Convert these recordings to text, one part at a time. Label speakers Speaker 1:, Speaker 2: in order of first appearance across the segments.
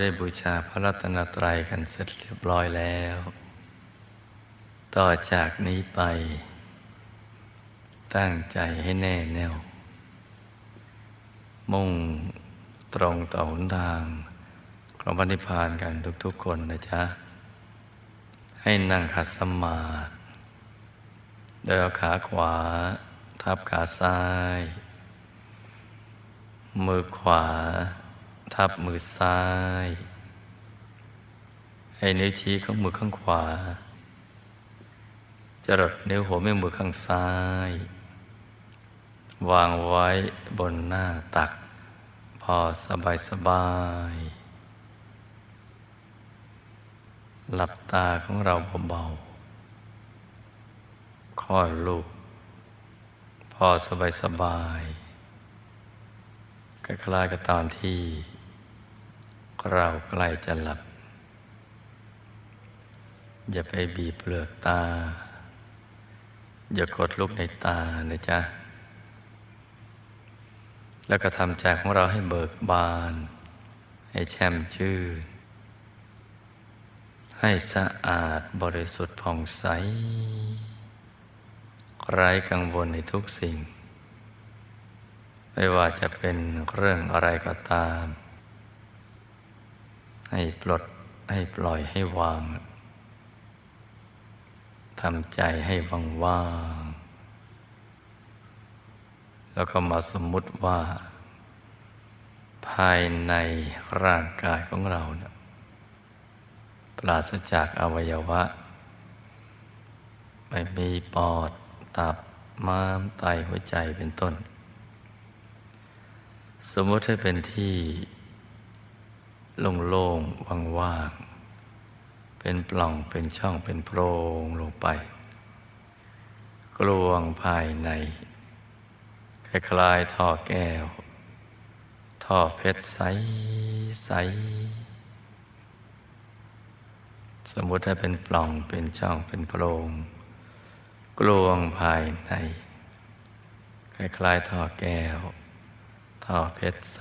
Speaker 1: ได้บูชาพระรัตนตรัยกันเสร็จเรียบร้อยแล้ว ต่อจากนี้ไป ตั้งใจให้แน่แน่ว มุ่งตรงต่อหนทาง ของพระนิพพานกันทุกๆคนนะจ๊ะ ให้นั่งขัดสมาธิโดยเอาขาขวา ทับขาซ้าย มือขวา ทับมือซ้าย ให้นิ้วชี้ของมือข้างขวา จรดนิ้วหัวแม่มือข้างซ้าย วางไว้บนหน้าตัก พอสบายสบาย หลับตาของเราเบาๆคลอดลูก พอสบายสบายคล้ายๆกับตอนที่ เราใกล้จะหลับ อย่าไปบีบเปลือกตา อย่ากดลูกในตานะจ๊ะ แล้วก็ทำใจของเราให้เบิกบาน ให้แช่มชื่น ให้สะอาดบริสุทธิ์ผ่องใส ไร้กังวลในทุกสิ่ง ไม่ว่าจะเป็นเรื่องอะไรก็ตาม ให้ปลดให้ปล่อยให้วางทำใจให้ว่างๆแล้วก็มาสมมุติว่า ภายในร่างกายของเราเนะปราศจากอวัยวะ ไม่มีปอด ตับ ม้าม ไตหัวใจเป็นต้น สมมติให้เป็นที่ โล่งๆว่างๆ เป็นปล่องเป็นช่องเป็นโพรงลงไป กลวงภายในคล้ายๆท่อแก้ว ท่อเพชรใสใสสมมติให้เป็นปล่องเป็นช่องเป็นโพรง กลวงภายใน คล้ายๆท่อแก้ว ท่อเพชรใส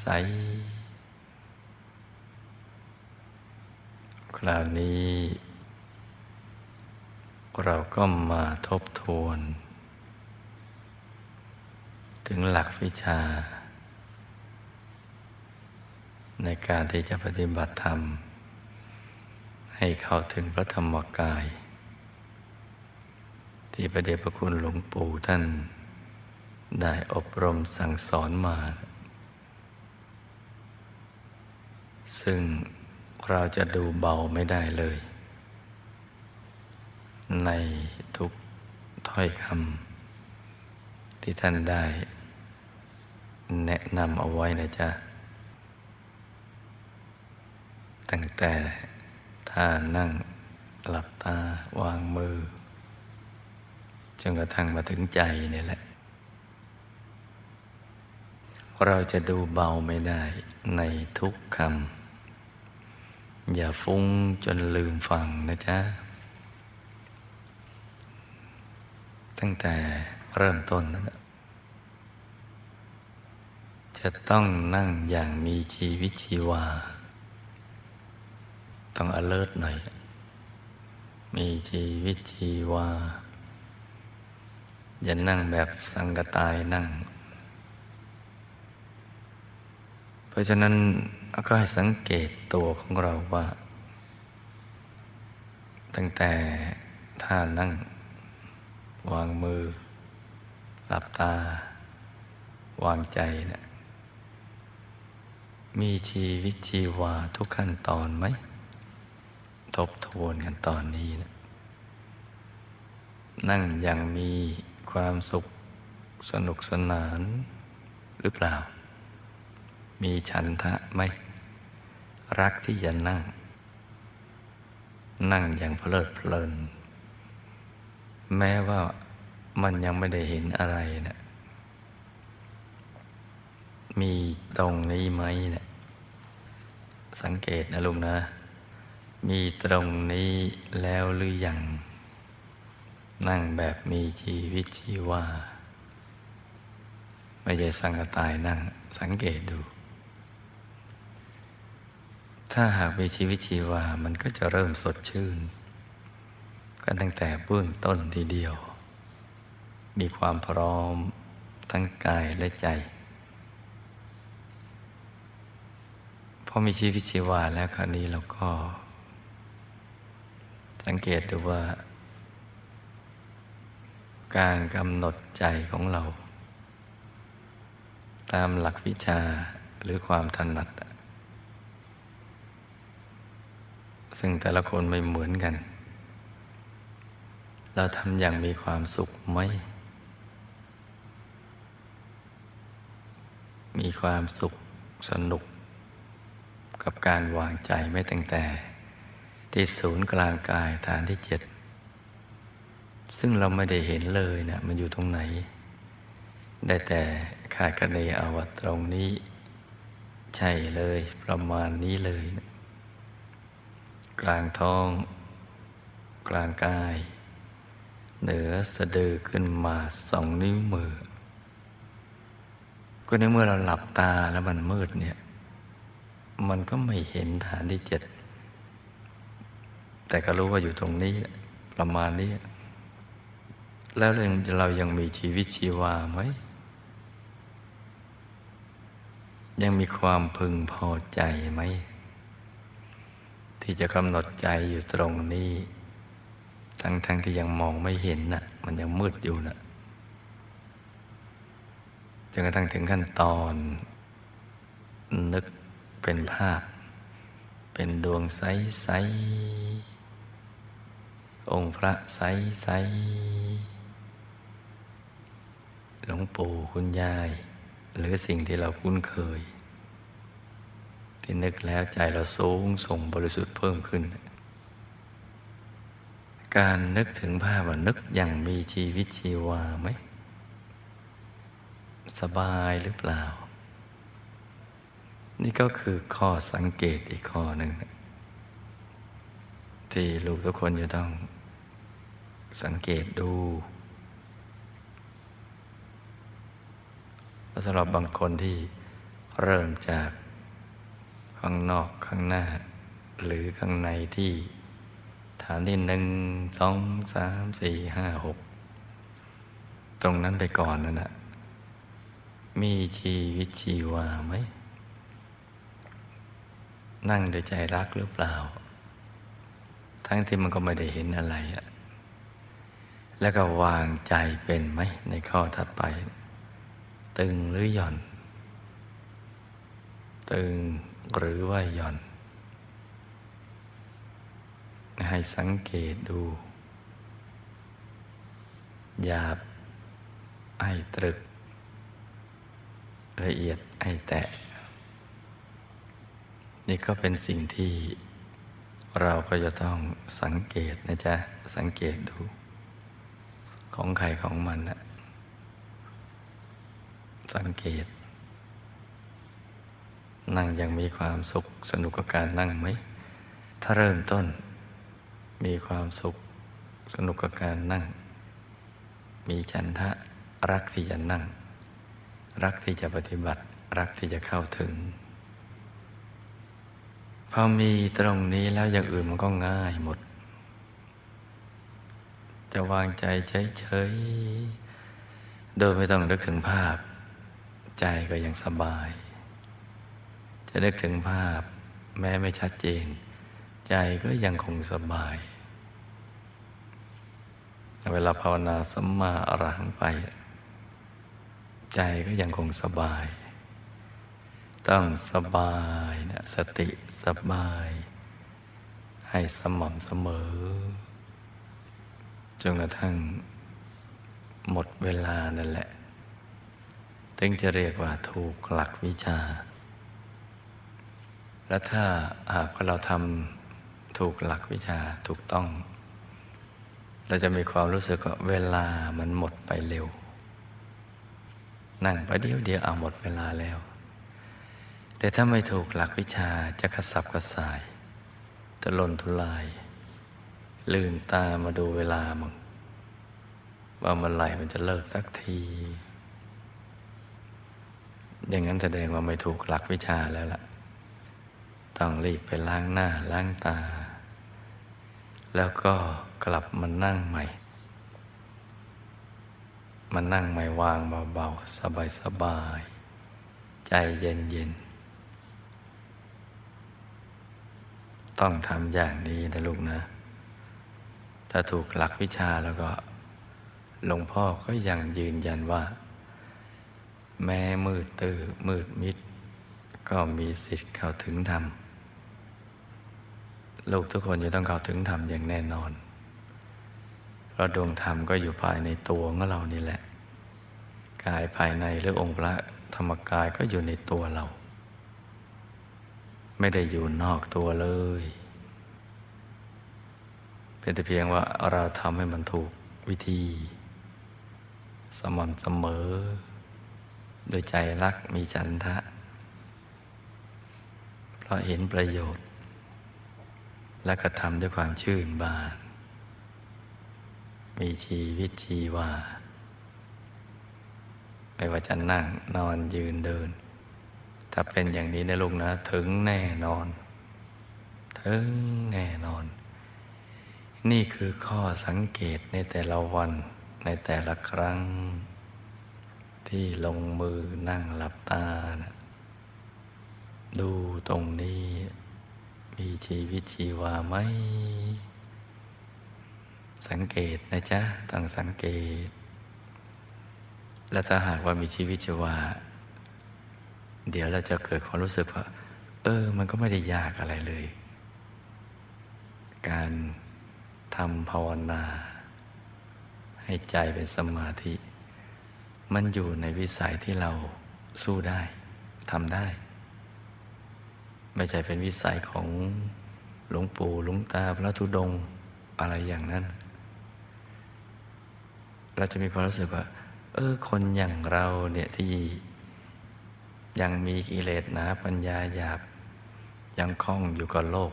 Speaker 1: ใส คราวนี้ เราก็มาทบทวน ถึงหลักวิชา ในการที่จะปฏิบัติธรรม ให้เข้าถึงพระธรรมกาย ที่พระเดชพระคุณหลวงปู่ท่าน ได้อบรมสั่งสอนมา ซึ่ง เราจะดูเบาไม่ได้เลย ในทุกถ้อยคำที่ท่านได้ แนะนำเอาไว้นะจ๊ะ ตั้งแต่ท่านั่งหลับตาวางมือจนกระทั่งมาถึงใจนี่แหละ เราจะดูเบาไม่ได้ในทุกคำ อย่าฟุ้งจนลืมฟังนะจ๊ะ ตั้งแต่เริ่มต้นนั้นน่ะจะต้องนั่งอย่างมีชีวิตชีวา ต้อง alert หน่อย มีชีวิตชีวา อย่านั่งแบบสังกตายนั่ง เพราะฉะนั้น ก็ให้สังเกตตัวของเราว่า ตั้งแต่ท่านั่ง วางมือ หลับตา วางใจเนะี่ยมีชีวิตชีวาทุกขั้นตอนไหม ทบทวนกันตอนนี้นะนั่งอย่างมีความสุขสนุกสนานหรือเปล่า มีฉันทะไหม รักที่จะนั่ง นั่งอย่างเพลิดเพลิน แม้ว่ามันยังไม่ได้เห็นอะไรนะมีตรงนี้ไหมเนะี่ยสังเกตนะลุงนะ มีตรงนี้แล้วหรือยัง นั่งแบบมีชีวิตชีวาไม่ใช่สังกตายนั่ง สังเกตดู ถ้าหากมีชีวิตชีวา มันก็จะเริ่มสดชื่น กันตั้งแต่เบื้องต้นทีเดียว มีความพร้อมทั้งกายและใจ พอมีชีวิตชีวาแล้วคราวนี้เราก็ สังเกตดูว่า การกำหนดใจของเรา ตามหลักวิชาหรือความถนัด ซึ่งแต่ละคนไม่เหมือนกัน เราทำอย่างมีความสุขไหม มีความสุขสนุก กับการวางใจไม่ตั้งแต่ ที่ศูนย์กลางกายฐานที่เจ็ด ซึ่งเราไม่ได้เห็นเลยเนะี่ยมันอยู่ตรงไหน ได้แต่คาดคะเนเอาว่าตรงนี้ ใช่เลยประมาณนี้เลยนะ กลางท้อง กลางกาย เหนือสะดือขึ้นมาสองนิ้วมือ ก็ในเมื่อเราหลับตาแล้วมันมืดเนี่ย มันก็ไม่เห็นฐานที่เจ็ด แต่ก็รู้ว่าอยู่ตรงนี้ประมาณนี้ แล้วเรายังมีชีวิตชีวาไหมยังมีความพึงพอใจไหม ที่จะกำหนดใจอยู่ตรงนี้ ทั้งๆทที่ยังมองไม่เห็นนะ่ะ มันยังมืดอยู่นะ่ะจนกระทั่งถึงขั้นตอน นึกเป็นภาพ เป็นดวงใสๆองค์พระใสๆหลวงปู่คุณยาย หรือสิ่งที่เราคุ้นเคย ที่นึกแล้วใจเราสูงส่งบริสุทธิ์เพิ่มขึ้น การนึกถึงภาพว่านึกอย่างมีชีวิตชีวาไหม สบายหรือเปล่า นี่ก็คือข้อสังเกตอีกข้อหนึ่ง ที่ลูกทุกคนจะต้องสังเกตดูสำหรับบางคนที่เริ่มจาก ข้างนอกข้างหน้า หรือข้างในที่ฐานที่หนึ่งสองสามสี่ห้าหกตรงนั้นไปก่อนนั่นแหะมีชีวิตชีวาไหม นั่งโดยใจรักหรือเปล่า ทั้งที่มันก็ไม่ได้เห็นอะไรอะแล้วก็วางใจเป็นไหม ในข้อถัดไป ตึงหรือหย่อน ตึง หรือว่าหย่อน ให้สังเกตดู หยาบให้ตรึก ละเอียดให้แตะ นี่ก็เป็นสิ่งที่เราก็จะต้องสังเกตนะจ๊ะ สังเกตดู ของใครของมันนะสังเกต นั่งยังมีความสุขสนุกกับการนั่งไหม ถ้าเริ่มต้น มีความสุขสนุกกับการนั่ง มีฉันทะรักที่จะนั่ง รักที่จะปฏิบัติ รักที่จะเข้าถึง พอมีตรงนี้แล้วอย่างอื่นมันก็ง่ายหมด จะวางใจเฉยๆโดยไม่ต้องนึกถึงภาพ ใจก็ยังสบาย จะนึกถึงภาพแม้ไม่ชัดเจน ใจก็ยังคงสบาย เวลาภาวนาสัมมาอรหังไป ใจก็ยังคงสบาย ต้องสบายนะสติสบาย ให้สม่ำเสมอ จนกระทั่งหมดเวลานั่นแหละ ถึงจะเรียกว่าถูกหลักวิชา และถ้าหากว่าเราทำถูกหลักวิชาถูกต้อง เราจะมีความรู้สึกว่าเวลามันหมดไปเร็ว นั่งไปเดียวเดียวเอาหมดเวลาแล้ว แต่ถ้าไม่ถูกหลักวิชาจะกระสับกระส่ายตะลนทุลาย ลืมตามาดูเวลามึงว่ามื่อไหร่มันจะเลิกสักที อย่างนั้นแสดงว่าไม่ถูกหลักวิชาแล้วล่ะ ต้องรีบไปล้างหน้าล้างตา แล้วก็กลับมานั่งใหม่ มานั่งใหม่วางเบาๆสบายๆใจเย็นๆ ต้องทำอย่างนี้นะลูกนะ ถ้าถูกหลักวิชาแล้วก็หลวงพ่อก็ยังยืนยันว่า แม้มืดตื้อมืดมิดก็มีสิทธิ์เข้าถึงธรรม ลูกทุกคนจะต้องเข้าถึงธรรมอย่างแน่นอน เพราะดวงธรรมก็อยู่ภายในตัวของเรานี่แหละ กายภายในหรือองค์พระธรรมกายก็อยู่ในตัวเรา ไม่ได้อยู่นอกตัวเลย เป็นแต่เพียงว่าเราทำให้มันถูกวิธี สม่ำเสมอ โดยใจรักมีฉันทะ เพราะเห็นประโยชน์ และกระทำด้วยความชื่นบาน มีชีวิตชีวา ไม่ว่าจะนั่งนอนยืนเดิน ถ้าเป็นอย่างนี้นะลูกนะ ถึงแน่นอน ถึงแน่นอน นี่คือข้อสังเกตในแต่ละวันในแต่ละครั้ง ที่ลงมือนั่งหลับตานะดูตรงนี้ มีชีวิตชีวาไหม สังเกตนะจ๊ะ ต้องสังเกต และถ้าหากว่ามีชีวิตชีวา เดี๋ยวเราจะเกิดความรู้สึกว่า เออ มันก็ไม่ได้ยากอะไรเลย การทำภาวนา ให้ใจเป็นสมาธิ มันอยู่ในวิสัยที่เราสู้ได้ทำได้ ไม่ใช่เป็นวิสัยของหลวงปู่หลวงตาพระธุดงค์อะไรอย่างนั้น เราจะมีความรู้สึกว่า เออ คนอย่างเราเนี่ยที่ยังมีกิเลสหนาปัญญาหยาบ ยังคล้องอยู่กับโลก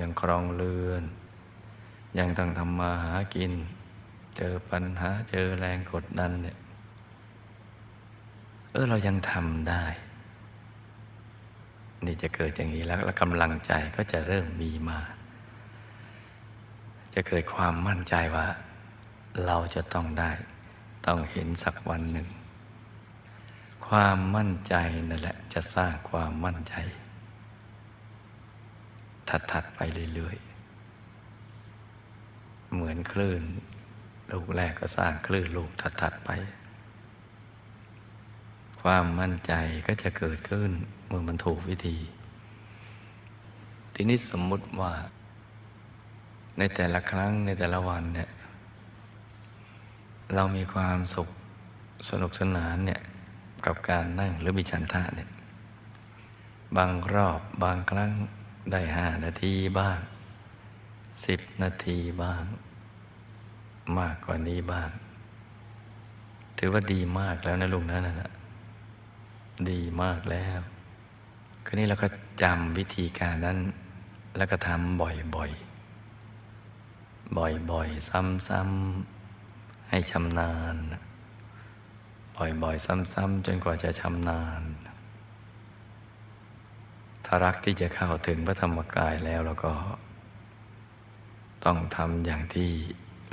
Speaker 1: ยังครองเรือน ยังต้องทำมาหากิน เจอปัญหาเจอแรงกดดันเนี่ย เออเรายังทำได้ นี่จะเกิดอย่างนี้แล้วแล้วกำลังใจก็จะเริ่มมีมา จะเกิดความมั่นใจว่า เราจะต้องได้ ต้องเห็นสักวันหนึ่ง ความมั่นใจนั่นแหละจะสร้างความมั่นใจ ถัดๆไปเรื่อยๆ เหมือนคลื่น ลูกแรกก็สร้างคลื่นลูกถัดๆไป ความมั่นใจก็จะเกิดขึ้นเมื่อมันถูกวิธี ทีนี้สมมุติว่า ในแต่ละครั้งในแต่ละวันเนี่ย เรามีความสุขสนุกสนานเนี่ยกับการนั่งหรือมีฉันทะเนี่ย บางรอบบางครั้งได้ห้านาทีบ้างสิบนาทีบ้าง มากกว่านี้บ้าง ถือว่าดีมากแล้วนะลุงนะนั่นนะ ดีมากแล้วคราวนี้เราก็จำวิธีการนั้น แล้วก็ทำบ่อยๆ บ่อยๆ ซ้ำๆ ให้ชำนาญ บ่อยๆ ซ้ำๆ จนกว่าจะชำนาญถ้ารักที่จะเข้าถึงพระธรรมกายแล้วเราก็ ต้องทำอย่างที่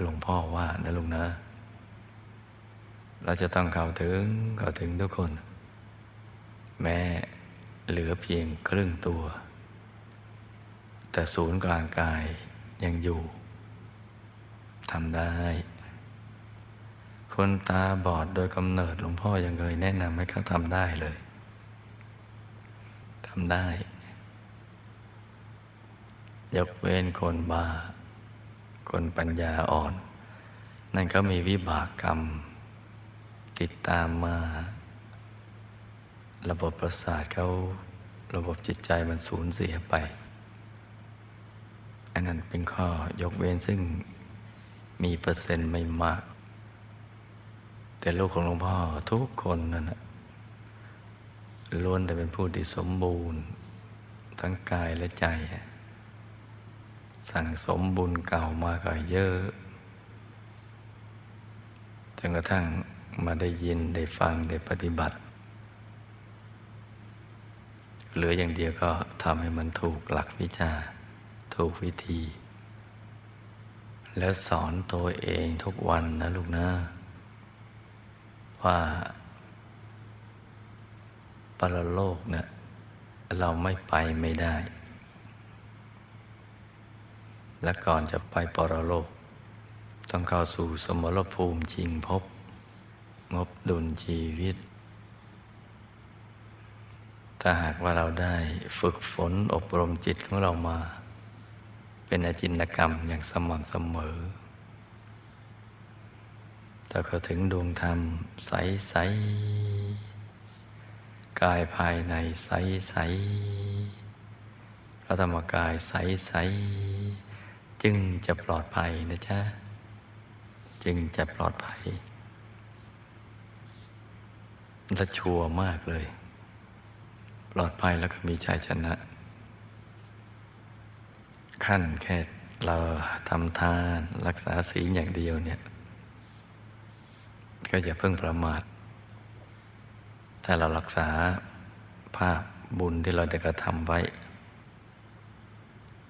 Speaker 1: หลวงพ่อว่านะลุงนะ เราจะต้องเข้าถึงเข้าถึงทุกคน แม้เหลือเพียงครึ่งตัว แต่ศูนย์กลางกายยังอยู่ทำได้ คนตาบอดโดยกำเนิดหลวงพ่อยังเคยแนะนำให้เขาทำได้เลยทำได้ ยกเว้นคนบ้า คนปัญญาอ่อน นั่นเขามีวิบากกรรม ติดตามมา ระบบประสาทเขาระบบจิตใจมันสูญเสียไป อันนั้นเป็นข้อยกเว้นซึ่งมีเปอร์เซ็นต์ไม่มาก แต่ลูกของหลวงพ่อทุกคนนั่นล้วนแต่เป็นผู้ที่สมบูรณ์ ทั้งกายและใจ สั่งสมบุญเก่ามาก็เยอะจนกระทั่งมาได้ยินได้ฟังได้ปฏิบัติ เหลืออย่างเดียวก็ทำให้มันถูกหลักวิชา ถูกวิธี แล้วสอนตัวเองทุกวันนะลูกนะ ว่าปรโลกเนี่ยเราไม่ไปไม่ได้ และก่อนจะไปปรโลก ต้องเข้าสู่สมรภูมิจริงพบ งบดุลชีวิต ถ้าหากว่าเราได้ฝึกฝนอบรมจิตของเรามา เป็นอจินกรรมอย่างสม่ำเสมอ ถ้าเขาถึงดวงธรรมใสใสกายภายในใสใสพระธรรมกายใสใสจึงจะปลอดภัยนะจ๊ะ จึงจะปลอดภัยและชัวร์มากเลย ปลอดภัยแล้วก็มีใจชนะ ขั้นแค่เราทำทานรักษาศีลอย่างเดียวเนี่ย ก็อย่าเพิ่งประมาทถ้าเรารักษาภาพบุญที่เราได้กระทำไว้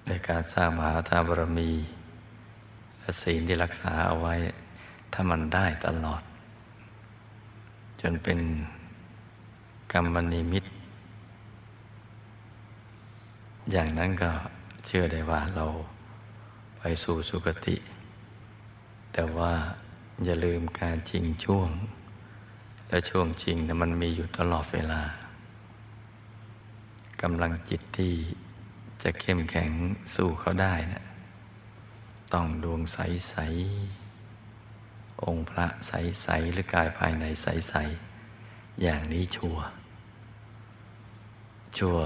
Speaker 1: ในการสร้างมหาทานบารมีและศีลที่รักษาเอาไว้ ถ้ามันได้ตลอด จนเป็นกรรมนิมิต อย่างนั้นก็เชื่อได้ว่าเราไปสู่สุคติ แต่ว่าอย่าลืมการจริงช่วง และช่วงจริงนะมันมีอยู่ตลอดเวลากำลังจิตที่จะเข้มแข็งสู้เขาได้นะต้องดวงใสๆองค์พระใสๆหรือกายภายในใสๆอย่างนี้ชัวชัว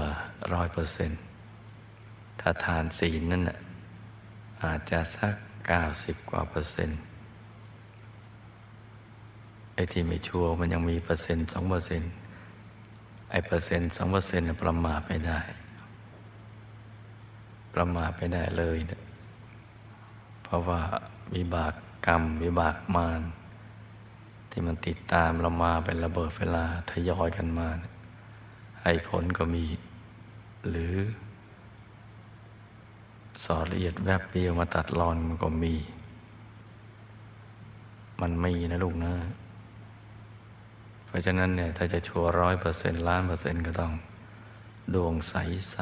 Speaker 1: ร้อยเปอร์เซ็นต์ ถ้าทานศีลนั่นอาจจะสักเก้าสิบกว่าเปอร์เซ็นต์ไอ้ที่ไม่ชัวร์มันยังมีเปอร์เซ็นต์สองเปอร์เซ็นต์ไอ้เปอร์เซ็นต์สองเปอร์เซ็นต์ประมาทไม่ได้ ประมาทไม่ได้เลยนะเพราะว่าวิบากกรรมวิบากมารที่มันติดตามเรามาเป็นระเบิดเวลาทยอยกันมานะให้ผลก็มี หรือ สอดละเอียดแวบเดียวมาตัดรอนมันก็มี มันมีนะลูกนะ เพราะฉะนั้นเนี่ย ถ้าจะชัวร้อยเปอร์เซ็นต์ล้านเปอร์เซ็นต์ก็ต้อง ดวงใสใส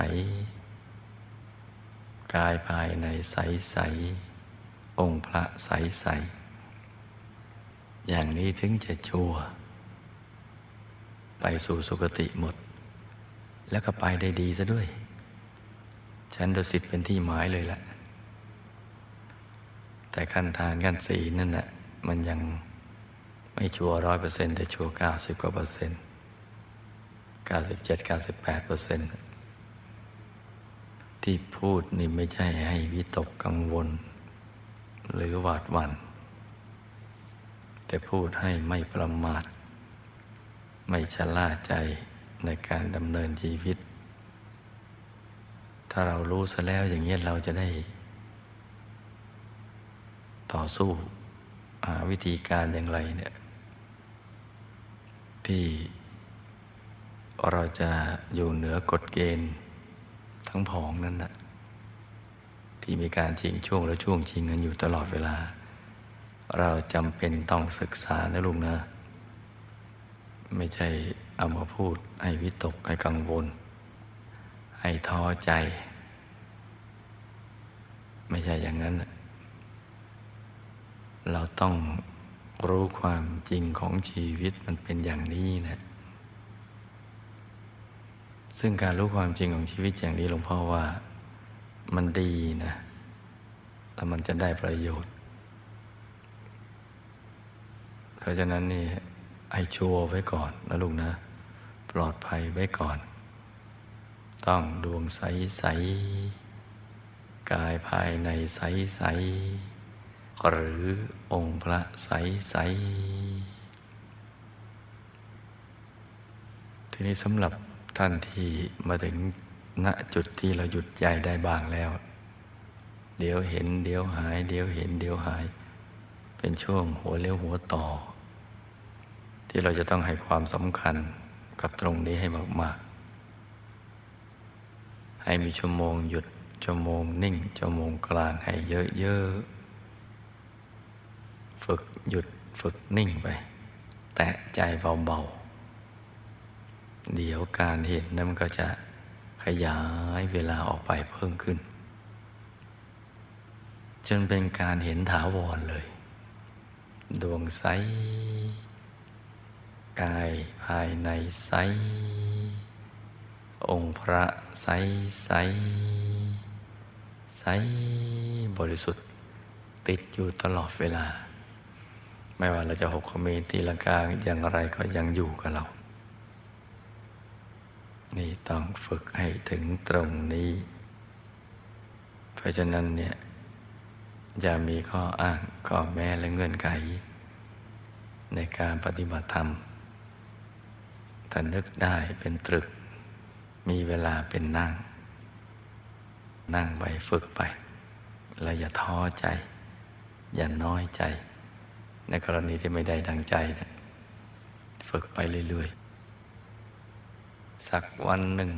Speaker 1: กายภายในใสใสองค์พระใสใสอย่างนี้ถึงจะชัวไปสู่สุคติหมด แล้วก็ไปได้ดีซะด้วย ฉันดุสิตเป็นที่หมายเลยแหละ แต่ขั้นทานขั้นศีนั่นแหละมันยังไม่ชัวร้อยเปอร์เซ็นต์แต่ชัวเก้าสิบกว่าเปอร์เซ็นต์เก้าสิบเจ็ดเก้าสิบแปดเปอร์เซ็นต์ที่พูดนี่ไม่ใช่ให้วิตกกังวล หรือหวาดหวัน่นแต่พูดให้ไม่ประมาท ไม่ชะล่าใจในการดำเนินชีวิต ถ้าเรารู้ซะแล้วอย่างนี้เราจะได้ ต่อสู้หาวิธีการอย่างไรเนี่ย ที่เราจะอยู่เหนือกฎเกณฑ์ทั้งผองนั้นนะที่มีการชิงช่วงและช่วงชิงกันอยู่ตลอดเวลา เราจำเป็นต้องศึกษานะลุงนะ ไม่ใช่เอามาพูดให้วิตกให้กังวล ให้ท้อใจ ไม่ใช่อย่างนั้น เราต้องรู้ความจริงของชีวิตมันเป็นอย่างนี้นะซึ่งการรู้ความจริงของชีวิตอย่างนี้หลวงพ่อว่ามันดีนะ แล้วมันจะได้ประโยชน์ เพราะฉะนั้นนี่ให้ชัวไว้ก่อนนะลูกนะ ปลอดภัยไว้ก่อน ต้องดวงใสใสกายภายในใสใสหรือองค์พระใสใสทีนี้สำหรับท่านที่มาถึงณจุดที่เราหยุดใจได้บ้างแล้ว เดี๋ยวเห็นเดี๋ยวหาย เดี๋ยวเห็นเดี๋ยวหาย เป็นช่วงหัวเลี้ยวหัวต่อ ที่เราจะต้องให้ความสำคัญกับตรงนี้ให้มาก ให้มีชั่วโมงหยุด ชั่วโมงนิ่ง ชั่วโมงกลางให้เยอะๆ ฝึกหยุดฝึกนิ่งไป แตะใจเบาๆ เดี๋ยวการเห็นนั้นมันก็จะขยายเวลาออกไปเพิ่มขึ้น จนเป็นการเห็นถาวรเลย ดวงใสกายภายในใส องค์พระใสใสใสบริสุทธิ์ ติดอยู่ตลอดเวลา ไม่ว่าเราจะหกขมนตีลังกาอย่างไรก็ยังอยู่กับเรา นี่ต้องฝึกให้ถึงตรงนี้ เพราะฉะนั้นเนี่ยอย่ามีข้ออ้างข้อแม้และเงื่อนไข ในการปฏิบัติธรรมถ้านึกได้เป็นตรึก มีเวลาเป็นนั่ง นั่งไปฝึกไปแล้วอย่าท้อใจ อย่าน้อยใจ ในกรณีที่ไม่ได้ดังใจนะฝึกไปเรื่อยๆ สักวันหนึ่ง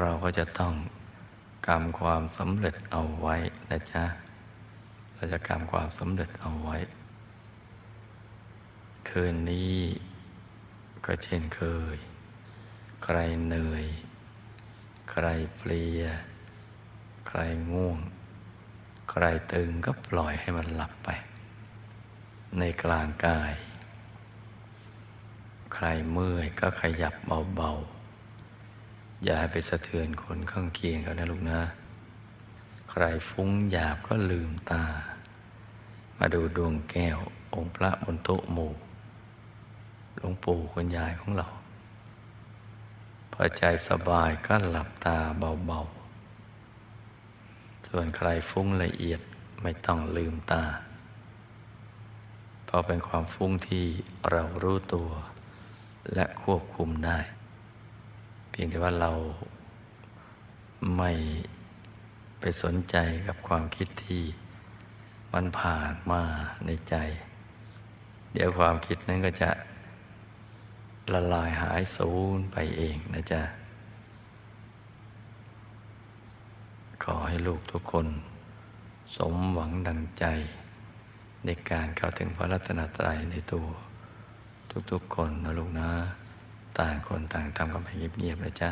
Speaker 1: เราก็จะต้องกำความสำเร็จเอาไว้นะจ๊ะ เราจะกำความสำเร็จเอาไว้ คืนนี้ก็เช่นเคย ใครเหนื่อย ใครเพลีย ใครง่วง ใครตึงก็ปล่อยให้มันหลับไป ในกลางกาย ใครเมื่อยก็ขยับเบาๆ อย่าให้ไปสะเทือนคนข้างเคียงเขานะลูกนะ ใครฟุ้งหยาบก็ลืมตา มาดูดวงแก้วองค์พระบนโต๊ะหมู่หลวงปู่คุณยายของเรา พอใจสบายก็หลับตาเบาๆ ส่วนใครฟุ้งละเอียดไม่ต้องลืมตา เพราะเป็นความฟุ้งที่เรารู้ตัว และควบคุมได้ เพียงแต่ว่าเราไม่ไปสนใจกับความคิดที่มันผ่านมาในใจ เดี๋ยวความคิดนั้นก็จะ ละลายหายสูญไปเองนะจ๊ะ ขอให้ลูกทุกคน สมหวังดังใจ ในการเข้าถึงพระรัตนตรัยในตัว ทุกๆคนนะลูกนะ ต่างคนต่างทำกันไปเงียบๆนะจ๊ะ